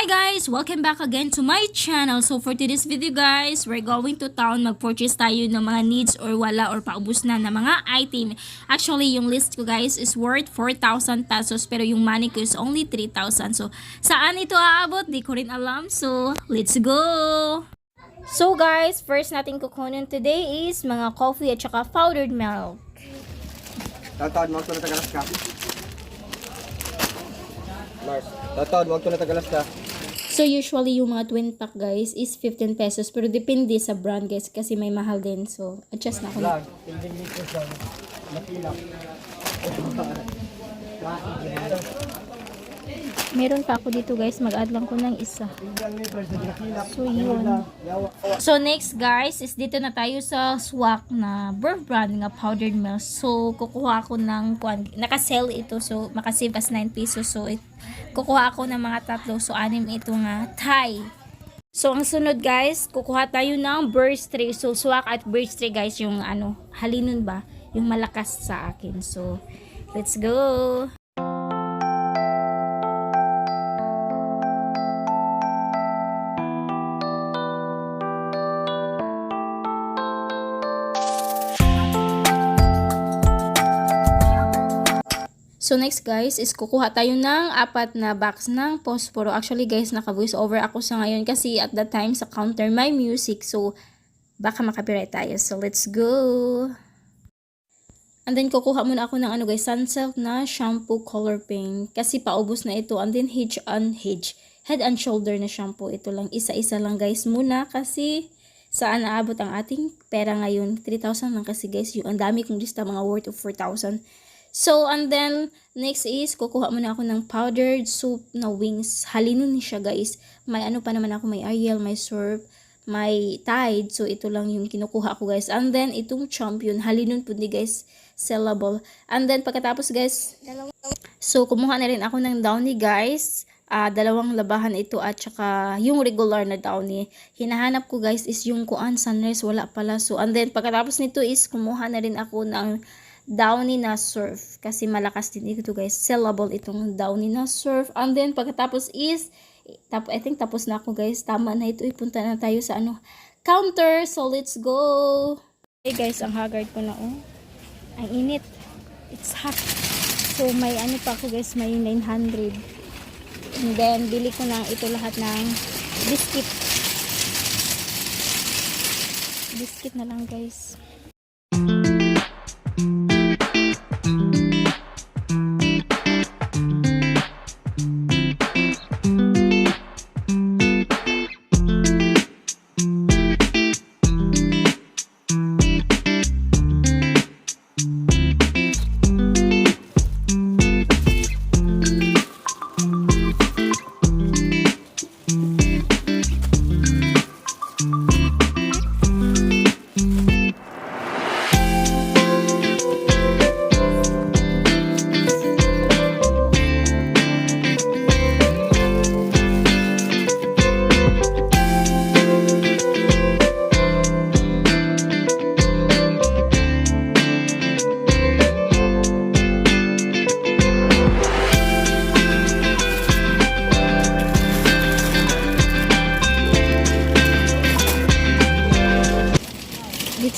Hi guys! Welcome back again to my channel. So for today's video guys, we're going to town mag-purchase tayo ng mga needs or wala or paubos na ng mga item. Actually, yung list ko guys is worth 4,000 pesos pero yung money ko is only 3,000. So saan ito aabot? Di ko rin alam. So let's go! So guys, first natin kukunin today is mga coffee at saka powdered milk. Tatawad mo ito na tagalas ka. Mars, tatawad mo ito na tagalas ka. So usually yung mga twin pack guys is 15 pesos pero depende sa brand guys kasi may mahal din. So adjust na ako. Vlog, tingin dito sa makilap. Meron pa ako dito guys, mag-add lang ko ng isa. So yun. So next guys, is dito na tayo sa swak na Burf brand nga powdered milk. So kukuha ako ng naka-sell ito so makasave as 9 pesos. So it, kukuha ako ng mga tatlo. So anim ito nga Thai. So ang sunod guys, kukuha tayo ng burst tray. So swak at burst tray guys yung ano, halinon ba? Yung malakas sa akin. So let's go. So next guys is kukuha tayo ng apat na box ng posporo. Actually guys, naka-voice over ako sa ngayon kasi at that time sa counter may music. So baka makapiright tayo. So let's go! And then kukuha muna ako ng ano guys, Sunsilk na shampoo color pink. Kasi paubos na ito. And then Hedge on Hedge. Head and shoulder na shampoo. Ito lang, isa-isa lang guys muna kasi saan naabot ang ating pera ngayon. 3,000 lang kasi guys. Yung ang dami kong lista mga worth of 4,000. So, and then, next is, kukuha muna ako ng powdered soup na wings. Halinon ni siya, guys. May ano pa naman ako, may Ariel, may Surf, may Tide. So, ito lang yung kinukuha ko, guys. And then, itong champion, halinon po ni, guys, sellable. And then, pagkatapos, guys, so, kumuha na rin ako ng Downy, guys. Ah, dalawang labahan ito at saka yung regular na Downy. Hinahanap ko, guys, is yung kuan sunrise, wala pala. So, and then, pagkatapos nito is, kumuha na rin ako ng Downy na surf kasi malakas din ito guys. Sellable itong Downy na surf and then pagkatapos is tap I think tapos na ako guys. Tama na ito. Ipunta na tayo sa ano counter. So let's go! Hey guys. Ang haggard ko na oh. Ang init. It's hot. So may ano pa ako guys. May 900 and then bili ko na ito lahat ng biscuit. Biscuit na lang guys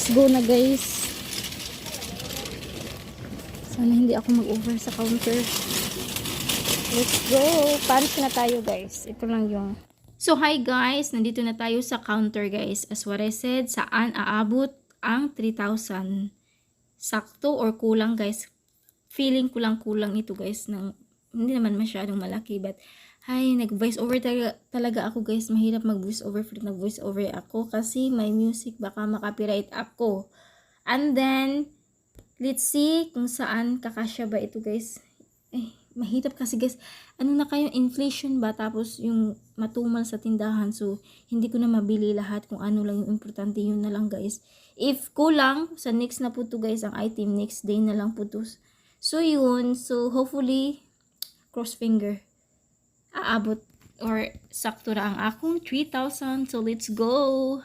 Let's go na guys. Sana hindi ako mag-over sa counter. Let's go. Punch na tayo guys. Ito lang yung... So hi guys, nandito na tayo sa counter guys. As what I said, saan aabot ang 3,000? Sakto or kulang guys? Feeling ko lang kulang ito guys. Ng, hindi naman masyadong malaki but ay, nag-voice over talaga, talaga ako guys. Mahirap mag-voice over for nag-voice over ako kasi may music baka makapiright ako. And then, let's see kung saan kakasya ba ito guys. Eh, mahirap kasi guys. Ano na kayo, inflation ba? Tapos yung matumal sa tindahan. So, hindi ko na mabili lahat kung ano lang yung importante. Yun na lang guys. If kulang, sa next na po to guys, ang item, next day na lang po to. So, yun. So, hopefully, cross finger aabot or sakto na ang akong 3,000. So, let's go!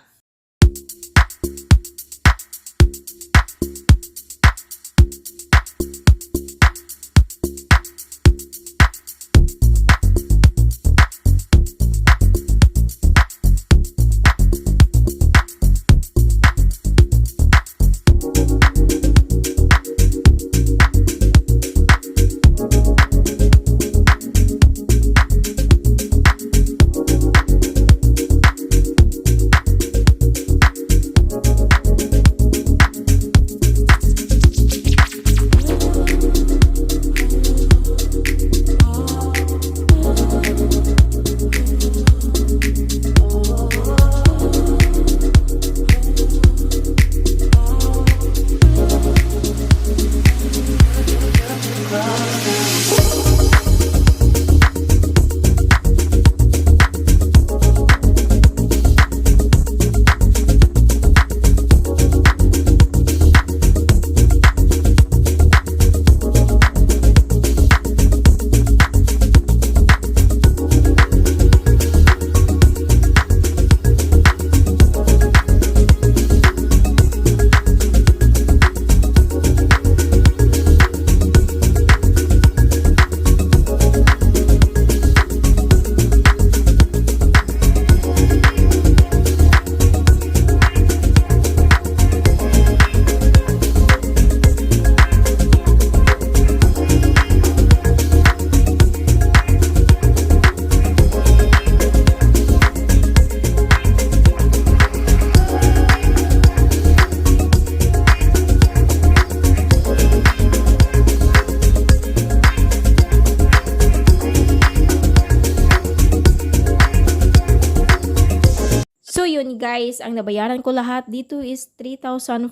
Guys, ang nabayaran ko lahat dito is 3,400.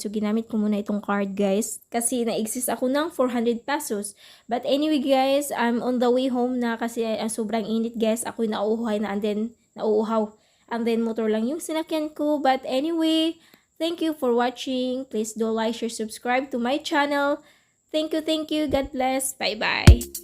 So ginamit ko muna itong card guys. Kasi na-exist ako ng 400 pesos. But anyway guys, I'm on the way home na kasi uh, sobrang init guys. Ako'y nauuhay na and then nauuhaw. And then motor lang yung sinakyan ko. But anyway, thank you for watching. Please do like, share, subscribe to my channel. Thank you, thank you. God bless. Bye-bye.